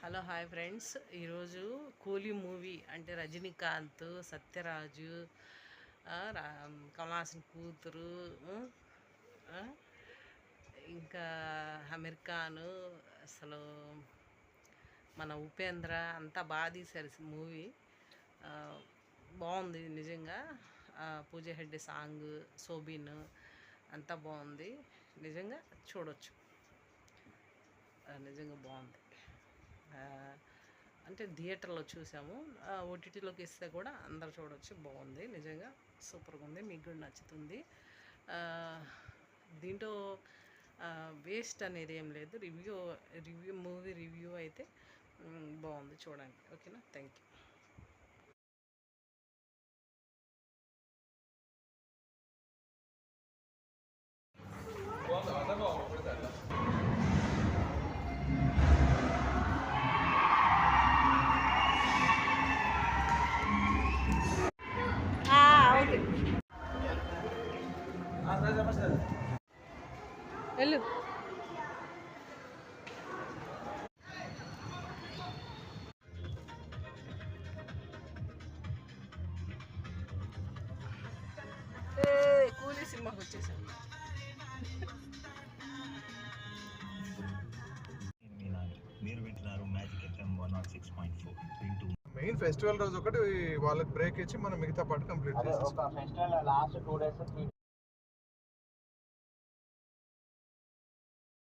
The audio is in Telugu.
Hello hi friends. ఈరోజు కూలీ మూవీ అంటే రజనీకాంత్ సత్యరాజు రా- కమలాసన్ కూతురు ఇంకా అమీర్ ఖాన్ అసలు మన ఉపేంద్ర అంతా బాగా తీశారు మూవీ. బాగుంది నిజంగా. పూజ హెడ్డి సాంగ్ సోబిన్ అంతా బాగుంది. నిజంగా చూడొచ్చు. నిజంగా బాగుంది. అంటే థియేటర్లో చూసాము. ఓటీటీలోకి ఇస్తే కూడా అందరు చూడొచ్చు. బాగుంది. నిజంగా సూపర్గా ఉంది మీకు కూడా నచ్చుతుంది. దీంట్లో వేస్ట్ అనేది ఏం లేదు. రివ్యూ రివ్యూ మూవీ రివ్యూ అయితే బాగుంది చూడండి ఓకేనా? Thank you. Six point four వింటూ మెయిన్ ఫెస్టివల్ రోజు ఒకటి వాళ్ళకి బ్రేక్ ఇచ్చి మనం మిగతా పాటు కంప్లీట్ ఒక festival last two days three